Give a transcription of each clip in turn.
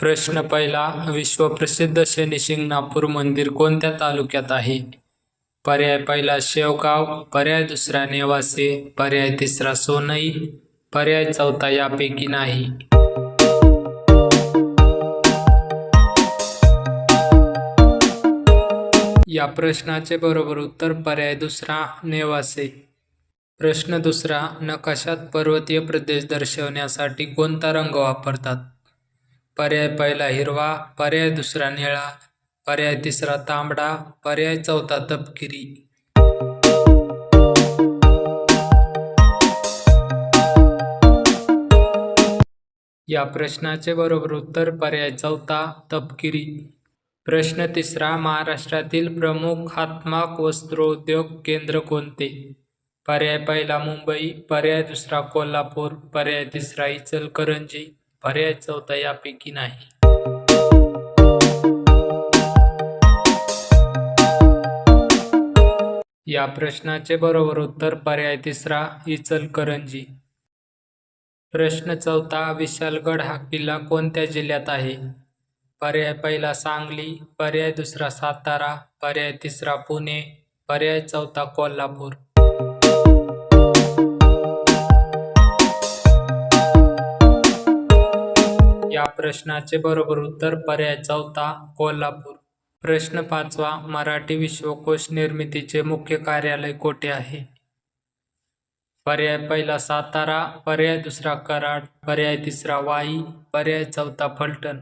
प्रश्न पहिला विश्वप्रसिद्ध शनीशिंगणापूर मंदिर कोणत्या तालुक्यात आहे? पर्याय पहिला शेवगाव. पर्याय दुसरा नेवासे. पर्याय तिसरा सोनई. पर्याय चौथा यापैकी नाही. या प्रश्नाचे बरोबर उत्तर पर्याय दुसरा नेवासे. प्रश्न दुसरा नकाशात पर्वतीय प्रदेश दर्शवण्यासाठी कोणता रंग वापरतात? पर्याय पहिला हिरवा पर्याय दुसरा निळा पर्याय तिसरा तांबडा पर्याय चौथा तपकिरी. या प्रश्नाचे बरोबर उत्तर पर्याय चौथा तपकिरी. प्रश्न तिसरा महाराष्ट्रातील प्रमुख हातमाग वस्त्रोद्योग केंद्र कोणते? पर्याय पहिला मुंबई पर्याय दुसरा कोल्हापूर पर्याय तिसरा इचलकरंजी. पर्याय चौथा यापैकी नाही. या प्रश्नाचे बरोबर उत्तर पर्याय तिसरा इचलकरंजी. प्रश्न चौथा विशालगड हा किल्ला कोणत्या जिल्ह्यात आहे? पर्याय पहिला सांगली. पर्याय दुसरा सातारा. पर्याय तिसरा पुणे. पर्याय चौथा कोल्हापूर. प्रश्नाचे बरोबर उत्तर पर्याय चौथा कोल्हापूर. प्रश्न पाचवा मराठी विश्वकोश निर्मितीचे मुख्य कार्यालय कोठे आहे? पर्याय पहिला सातारा पर्याय दुसरा कराड पर्याय तिसरा वाई पर्याय चौथा फलटण.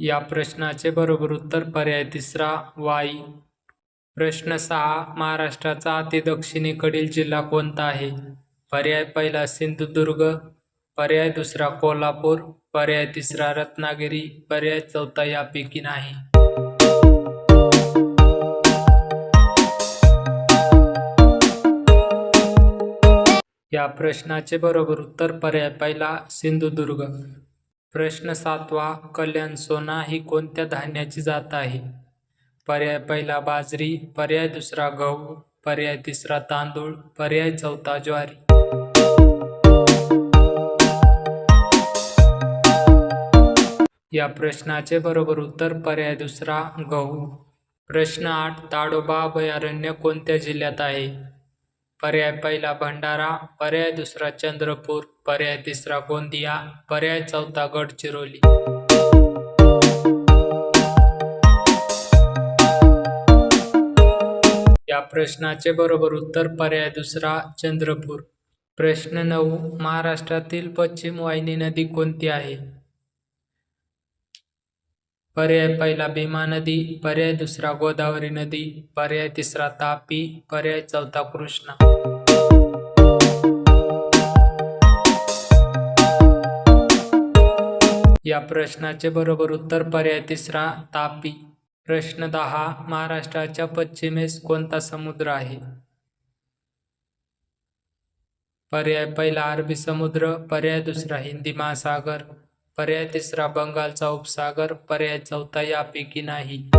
या प्रश्नाचे बरोबर उत्तर पर्याय तिसरा वाई प्रश्न सहा महाराष्ट्राचा अति दक्षिणेकडील जिल्हा कोणता आहे? पर्याय पहिला सिंधुदुर्ग पर्याय दुसरा कोल्हापूर पर्याय तिसरा रत्नागिरी पर्याय चौथा यापैकी नाही. या प्रश्नाचे बरोबर उत्तर पर्याय पहिला सिंधुदुर्ग. प्रश्न सातवा कल्याण सोना ही कोणत्या धान्याची जात आहे? पर्याय पहिला बाजरी पर्याय दुसरा गहू पर्याय तिसरा तांदूळ पर्याय चौथा ज्वारी. या प्रश्नाचे बरोबर उत्तर पर्याय दुसरा गहू. प्रश्न आठ ताडोबा अभयारण्य कोणत्या जिल्ह्यात आहे? पर्याय पहिला भंडारा पर्याय दुसरा चंद्रपूर पर्याय तिसरा गोंदिया पर्याय चौथा गडचिरोली. प्रश्नाचे बरोबर उत्तर पर्याय दुसरा चंद्रपूर. प्रश्न नऊ महाराष्ट्रातील पश्चिम वाहिनी नदी कोणती आहे? पर्याय पहिला भीमा नदी. पर्याय दुसरा गोदावरी नदी. पर्याय तिसरा तापी. पर्याय चौथा कृष्णा. या प्रश्नाचे बरोबर उत्तर पर्याय तिसरा तापी. प्रश्न दहा महाराष्ट्राच्या पश्चिमेस कोणता समुद्र आहे? पर्याय पहिला अरबी समुद्र पर्याय दुसरा हिंदी महासागर पर्याय तिसरा बंगालचा उपसागर पर्याय चौथा यापैकी नाही.